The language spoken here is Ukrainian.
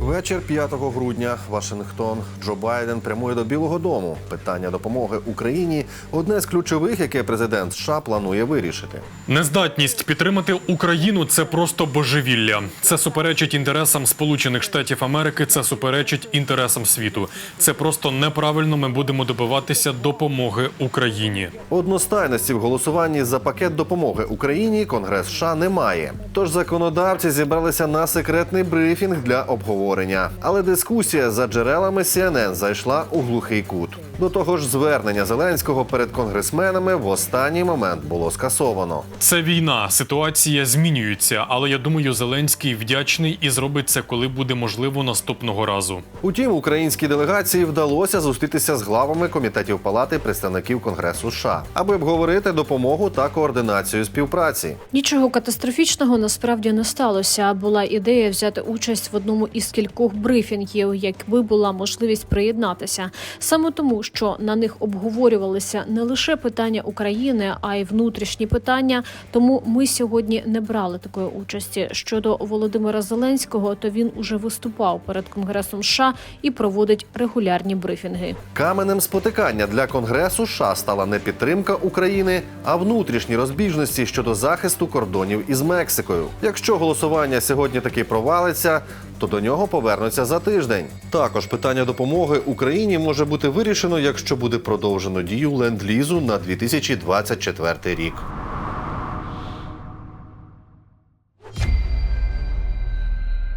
Вечір 5 грудня. Вашингтон. Джо Байден прямує до Білого Дому. Питання допомоги Україні одне з ключових, яке президент США планує вирішити. Нездатність підтримати Україну це просто божевілля. Це суперечить інтересам Сполучених Штатів Америки. Це суперечить інтересам світу. Це просто неправильно. Ми будемо добиватися допомоги Україні. Одностайності в голосуванні за пакет допомоги Україні Конгрес США немає. Тож законодавці зібралися на секретний брифінг для обговорення. Але дискусія за джерелами CNN зайшла у глухий кут. До того ж, звернення Зеленського перед конгресменами в останній момент було скасовано. Це війна. Ситуація змінюється, але я думаю, Зеленський вдячний і зробить це, коли буде можливо наступного разу. Утім, українській делегації вдалося зустрітися з главами комітетів палати представників Конгресу США, аби обговорити допомогу та координацію співпраці. Нічого катастрофічного насправді не сталося. Була ідея взяти участь в одному із кількох брифінгів, якби була можливість приєднатися. Саме тому, що на них обговорювалися не лише питання України, а й внутрішні питання. Тому ми сьогодні не брали такої участі. Щодо Володимира Зеленського, то він уже виступав перед Конгресом США і проводить регулярні брифінги. Каменем спотикання для Конгресу США стала не підтримка України, а внутрішні розбіжності щодо захисту кордонів із Мексикою. Якщо голосування сьогодні таки провалиться, то до нього повернуться за тиждень. Також питання допомоги Україні може бути вирішено, якщо буде продовжено дію ленд-лізу на 2024 рік.